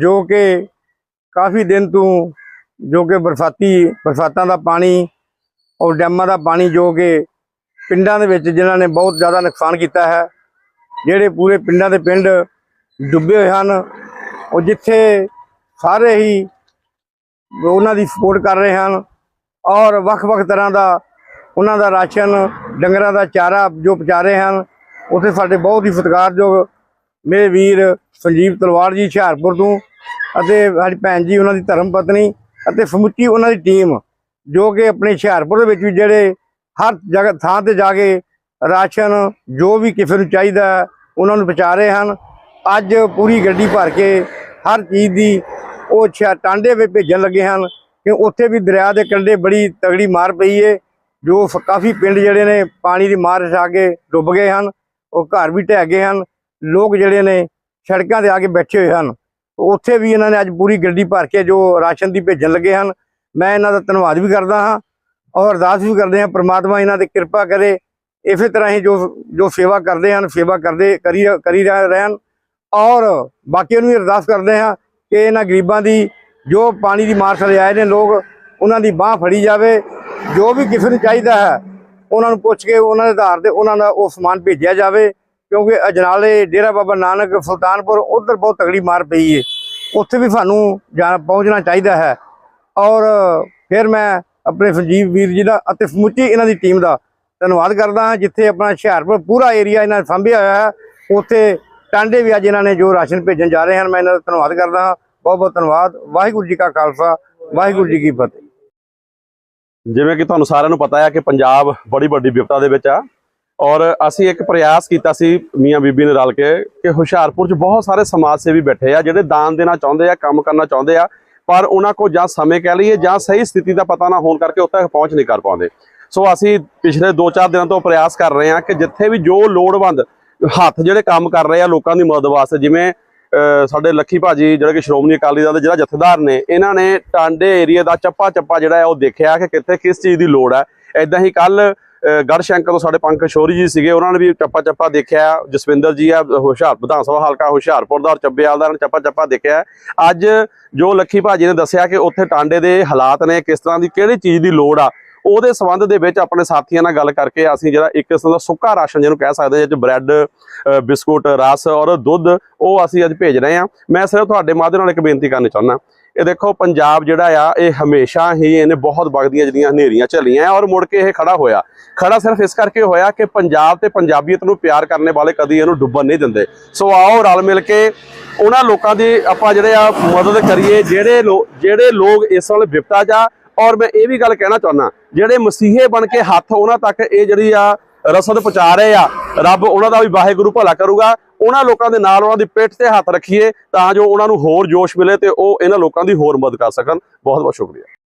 ਜੋ ਕਿ ਕਾਫੀ ਦਿਨ ਤੋਂ ਜੋ ਕਿ ਬਰਸਾਤੀ, ਬਰਸਾਤਾਂ ਦਾ ਪਾਣੀ ਔਰ ਡੈਮਾਂ ਦਾ ਪਾਣੀ ਜੋ ਕਿ ਪਿੰਡਾਂ ਦੇ ਵਿੱਚ ਜਿਨ੍ਹਾਂ ਨੇ ਬਹੁਤ ਜ਼ਿਆਦਾ ਨੁਕਸਾਨ ਕੀਤਾ ਹੈ, ਜਿਹੜੇ ਪੂਰੇ ਪਿੰਡਾਂ ਦੇ ਪਿੰਡ ਡੁੱਬੇ ਹੋਏ ਹਨ ਉਹ ਜਿੱਥੇ ਸਾਰੇ ਹੀ ਉਹਨਾਂ ਦੀ ਸਪੋਰਟ ਕਰ ਰਹੇ ਹਨ ਔਰ ਵੱਖ-ਵੱਖ ਤਰ੍ਹਾਂ ਦਾ ਉਹਨਾਂ ਦਾ ਰਾਸ਼ਨ, ਡੰਗਰਾਂ ਦਾ ਚਾਰਾ ਜੋ ਪਹੁੰਚਾ ਰਹੇ ਹਨ, ਉੱਥੇ ਸਾਡੇ ਬਹੁਤ ਹੀ ਸਤਿਕਾਰਯੋਗ ਮੇਰੇ ਵੀਰ ਸੰਜੀਵ ਤਲਵਾਰ ਜੀ ਹੁਸ਼ਿਆਰਪੁਰ ਤੋਂ ਅਤੇ ਸਾਡੀ ਭੈਣ ਜੀ ਉਹਨਾਂ ਦੀ ਧਰਮ ਪਤਨੀ ਅਤੇ ਸਮੁੱਚੀ ਉਹਨਾਂ ਦੀ ਟੀਮ ਜੋ ਕਿ ਆਪਣੇ ਹੁਸ਼ਿਆਰਪੁਰ ਦੇ ਵਿੱਚ ਵੀ ਜਿਹੜੇ ਹਰ ਜਗ੍ਹਾ ਥਾਂ ਤੇ ਜਾ ਕੇ ਰਾਸ਼ਨ ਜੋ ਵੀ ਕਿਸੇ ਨੂੰ ਚਾਹੀਦਾ ਹੈ, ਉਹਨਾਂ ਨੂੰ ਪਹੁੰਚਾ ਰਹੇ ਹਨ। ਅੱਜ ਪੂਰੀ ਗੱਡੀ ਭਰ ਕੇ ਹਰ ਚੀਜ਼ ਦੀ ਉਹ ਛਾ ਟਾਂਡੇ ਵਿੱਚ ਭੇਜਣ ਲੱਗੇ ਹਨ ਕਿ ਉੱਥੇ ਵੀ ਦਰਿਆ ਦੇ ਕੰਢੇ ਬੜੀ ਤਗੜੀ ਮਾਰ ਪਈ ਏ ਜੋ ਕਾਫੀ ਪਿੰਡ ਜਿਹੜੇ ਨੇ ਪਾਣੀ ਦੀ ਮਾਰ ਹੇਠ ਆ ਕੇ ਡੁੱਬ ਗਏ ਹਨ ਉਹ ਘਰ ਵੀ ਢਹਿ ਗਏ ਹਨ ਲੋਕ ਜਿਹੜੇ ਨੇ ਸੜਕਾਂ ਤੇ ਆ ਕੇ ਬੈਠੇ ਹੋਏ ਹਨ। ਉੱਥੇ ਵੀ ਇਹਨਾਂ ਨੇ ਅੱਜ ਪੂਰੀ ਗੱਡੀ ਭਰ ਕੇ ਜੋ ਰਾਸ਼ਨ ਦੀ ਭੇਜਣ ਲੱਗੇ ਹਨ, ਮੈਂ ਇਹਨਾਂ ਦਾ ਧੰਨਵਾਦ ਵੀ ਕਰਦਾ ਹਾਂ ਔਰ ਅਰਦਾਸ ਵੀ ਕਰਦੇ ਹਾਂ, ਪ੍ਰਮਾਤਮਾ ਇਹਨਾਂ ਤੇ ਕਿਰਪਾ ਕਰੇ, ਇਸੇ ਤਰ੍ਹਾਂ ਹੀ ਜੋ ਜੋ ਸੇਵਾ ਕਰਦੇ ਹਨ, ਸੇਵਾ ਕਰਦੇ ਕਰੀ ਕਰੀ ਰਹਿ- ਰਹਿਣ ਔਰ ਬਾਕੀਆਂ ਨੂੰ ਵੀ ਅਰਦਾਸ ਕਰਦੇ ਹਾਂ ਕਿ ਇਹਨਾਂ ਗਰੀਬਾਂ ਦੀ ਜੋ ਪਾਣੀ ਦੀ ਮਾਰ ਥੱਲੇ ਆਏ ਨੇ ਲੋਕ, ਉਹਨਾਂ ਦੀ ਬਾਹ ਫੜੀ ਜਾਵੇ, ਜੋ ਵੀ ਕਿਸੇ ਨੂੰ ਚਾਹੀਦਾ ਹੈ, ਉਹਨਾਂ ਨੂੰ ਪੁੱਛ ਕੇ ਉਹਨਾਂ ਦੇ ਆਧਾਰ ਤੇ ਉਹਨਾਂ ਦਾ ਉਹ ਸਮਾਨ ਭੇਜਿਆ ਜਾਵੇ ਕਿਉਂਕਿ ਅਜਨਾਲੇ, ਡੇਰਾ ਬਾਬਾ ਨਾਨਕ, ਸੁਲਤਾਨਪੁਰ, ਉਧਰ ਬਹੁਤ ਤਗੜੀ ਮਾਰ ਪਈ ਏ। ਉੱਥੇ ਵੀ ਸਾਨੂੰ ਜਾ ਪਹੁੰਚਣਾ ਚਾਹੀਦਾ ਹੈ। ਔਰ ਫਿਰ ਮੈਂ ਆਪਣੇ ਸੰਜੀਵ ਵੀਰ ਜੀ ਦਾ ਅਤੇ ਸਮੁੱਚੀ ਇਹਨਾਂ ਦੀ ਟੀਮ ਦਾ ਧੰਨਵਾਦ ਕਰਦਾ ਹਾਂ, ਜਿੱਥੇ ਆਪਣਾ ਹੁਸ਼ਿਆਰਪੁਰ ਪੂਰਾ ਏਰੀਆ ਇਹਨਾਂ ਨੇ ਸਾਂਭਿਆ ਹੋਇਆ ਹੈ। ਉੱਥੇ ਟਾਂਡੇ ਵੀ ਅੱਜ ਇਹਨਾਂ ਨੇ ਜੋ ਰਾਸ਼ਨ ਭੇਜਣ ਜਾ ਰਹੇ ਹਨ, ਮੈਂ ਇਹਨਾਂ ਦਾ ਧੰਨਵਾਦ ਕਰਦਾ ਹਾਂ। ਬਹੁਤ ਬਹੁਤ ਧੰਨਵਾਦ। ਵਾਹਿਗੁਰੂ ਜੀ ਕਾ ਖਾਲਸਾ, ਵਾਹਿਗੁਰੂ ਜੀ ਕੀ ਫਤਿਹ। ਜਿਵੇਂ ਕਿ ਤੁਹਾਨੂੰ ਸਾਰਿਆਂ ਨੂੰ ਪਤਾ ਹੈ ਕਿ ਪੰਜਾਬ ਬੜੀ ਵੱਡੀ ਵਿਪਤਾ ਦੇ ਵਿੱਚ ਆ। ਔਰ ਅਸੀਂ ਇੱਕ ਪ੍ਰਯਾਸ ਕੀਤਾ ਸੀ ਮੀਆਂ ਬੀਬੀ ਨੇ ਰਲ ਕੇ ਕਿ ਹੁਸ਼ਿਆਰਪੁਰ 'ਚ ਬਹੁਤ ਸਾਰੇ ਸਮਾਜ ਸੇਵੀ ਬੈਠੇ ਆ ਜਿਹੜੇ ਦਾਨ ਦੇਣਾ ਚਾਹੁੰਦੇ ਆ, ਕੰਮ ਕਰਨਾ ਚਾਹੁੰਦੇ ਆ, ਪਰ ਉਹਨਾਂ ਕੋਲ ਜਾਂ ਸਮੇਂ ਕਹਿ ਲਈਏ ਜਾਂ ਸਹੀ ਸਥਿਤੀ ਦਾ ਪਤਾ ਨਾ ਹੋਣ ਕਰਕੇ ਉੱਥੇ ਪਹੁੰਚ ਨਹੀਂ ਕਰ ਪਾਉਂਦੇ। ਸੋ ਅਸੀਂ ਪਿਛਲੇ 2-4 ਦਿਨਾਂ ਤੋਂ ਪ੍ਰਯਾਸ ਕਰ ਰਹੇ ਹਾਂ ਕਿ ਜਿੱਥੇ ਵੀ ਜੋ ਲੋੜਵੰਦ ਹੱਥ ਜਿਹੜੇ ਕੰਮ ਕਰ ਰਹੇ ਆ ਲੋਕਾਂ ਦੀ ਮਦਦ ਵਾਸਤੇ, ਜਿਵੇਂ ਸਾਡੇ ਲੱਖੀ ਭਾਜੀ, ਜਿਹੜੇ ਕਿ ਸ਼੍ਰੋਮਣੀ ਅਕਾਲੀ ਦਲ ਦੇ ਜਿਹੜਾ ਜਥੇਦਾਰ ਨੇ, ਇਹਨਾਂ ਨੇ ਟਾਂਡੇ ਏਰੀਆ ਦਾ ਚੱਪਾ ਚੱਪਾ ਜਿਹੜਾ ਹੈ ਉਹ ਦੇਖਿਆ ਕਿ ਕਿੱਥੇ ਕਿਸ ਚੀਜ਼ ਦੀ ਲੋੜ ਹੈ। ਐਦਾਂ ਹੀ ਕੱਲ ਗੜਸ਼ੰਕਰ ਤੋਂ ਸਾਡੇ ਪੰਕਜ ਸ਼ੋਰੀ ਜੀ ਸੀਗੇ, ਉਹਨਾਂ ਨੇ ਵੀ ਚੱਪਾ ਚੱਪਾ ਦੇਖਿਆ, ਜਸਵਿੰਦਰ ਜੀ ਆ, ਹੁਸ਼ਿਆਰ, ਵਿਧਾਨ ਸਭਾ ਹਲਕਾ ਹੁਸ਼ਿਆਰਪੁਰ ਦਾ ਔਰ ਚੱਬੇਵਾਲ ਦਾ ਇਹਨਾਂ ਨੇ ਚੱਪਾ ਚੱਪਾ ਦੇਖਿਆ। ਅੱਜ ਜੋ ਲੱਖੀ ਭਾਜੀ ਨੇ ਦੱਸਿਆ ਕਿ ਉੱਥੇ ਟਾਂਡੇ ਦੇ ਹਾਲਾਤ ਨੇ, ਕਿਸ ਤਰ੍ਹਾਂ ਦੀ, ਕਿਹੜੀ ਚੀਜ਼ ਦੀ ਲੋੜ ਆ, ਉਹਦੇ ਸੰਬੰਧ ਦੇ ਵਿੱਚ ਆਪਣੇ ਸਾਥੀਆਂ ਨਾਲ ਗੱਲ ਕਰਕੇ ਅਸੀਂ ਜਿਹੜਾ ਇੱਕ ਕਿਸਮ ਦਾ ਸੁੱਕਾ ਰਾਸ਼ਨ ਜਿਹਨੂੰ ਕਹਿ ਸਕਦੇ ਹਾਂ ਜਿਹ ਬ੍ਰੈਡ ਬਿਸਕੁਟ, ਰਸ ਔਰ ਦੁੱਧ, ਉਹ ਅਸੀਂ ਅੱਜ ਭੇਜ ਰਹੇ ਹਾਂ। ਮੈਂ ਸਿਰਫ ਤੁਹਾਡੇ ਮਾਧਿਅਮ ਨਾਲ ਇੱਕ ਬੇਨਤੀ ਕਰਨੀ ਚਾਹੁੰਦਾ। ਇਹ ਦੇਖੋ, ਪੰਜਾਬ ਜਿਹੜਾ ਆ, ਇਹ ਹਮੇਸ਼ਾ ਹੀ ਇਹਨੇ ਬਹੁਤ ਵਗਦੀਆਂ ਜਿਹੜੀਆਂ ਹਨੇਰੀਆਂ ਝੱਲੀਆਂ ਆ ਔਰ ਮੁੜ ਕੇ ਇਹ ਖੜਾ ਹੋਇਆ। ਖੜਾ ਸਿਰਫ ਇਸ ਕਰਕੇ ਹੋਇਆ ਕਿ ਪੰਜਾਬ ਤੇ ਪੰਜਾਬੀਅਤ ਨੂੰ ਪਿਆਰ ਕਰਨ ਵਾਲੇ ਕਦੀ ਇਹਨੂੰ ਡੁੱਬਣ ਨਹੀਂ ਦਿੰਦੇ। ਸੋ ਆਓ ਰਲ ਮਿਲ ਕੇ ਉਹਨਾਂ ਲੋਕਾਂ ਦੀ ਆਪਾਂ ਜਿਹੜੇ ਆ ਮਦਦ ਕਰੀਏ, ਜਿਹੜੇ ਲੋ- ਜਿਹੜੇ ਲੋਕ ਇਸ ਵੇਲੇ ਵਿਪਤਾ ਜਾ, ਔਰ ਮੈਂ ਇਹ ਵੀ ਗੱਲ ਕਹਿਣਾ ਚਾਹੁੰਦਾ, ਜਿਹੜੇ ਮਸੀਹੇ ਬਣ ਕੇ ਹੱਥ ਉਹਨਾਂ ਤੱਕ ਇਹ ਜਿਹੜੀ ਆ ਰਸਦ ਪਹੁੰਚਾ ਰਹੇ ਆ, ਰੱਬ ਉਹਨਾਂ ਦਾ ਵੀ ਵਾਹਿਗੁਰੂ ਭਲਾ ਕਰੂਗਾ। ਉਹਨਾਂ ਲੋਕਾਂ ਦੇ ਨਾਲ ਉਹਨਾਂ ਦੀ ਪਿੱਠ ਤੇ ਹੱਥ ਰੱਖੀਏ ਤਾਂ ਜੋ ਉਹਨਾਂ ਨੂੰ ਹੋਰ ਜੋਸ਼ ਮਿਲੇ ਤੇ ਉਹ ਇਹਨਾਂ ਲੋਕਾਂ ਦੀ ਹੋਰ ਮਦਦ ਕਰ ਸਕਣ। ਬਹੁਤ ਬਹੁਤ ਸ਼ੁਕਰੀਆ।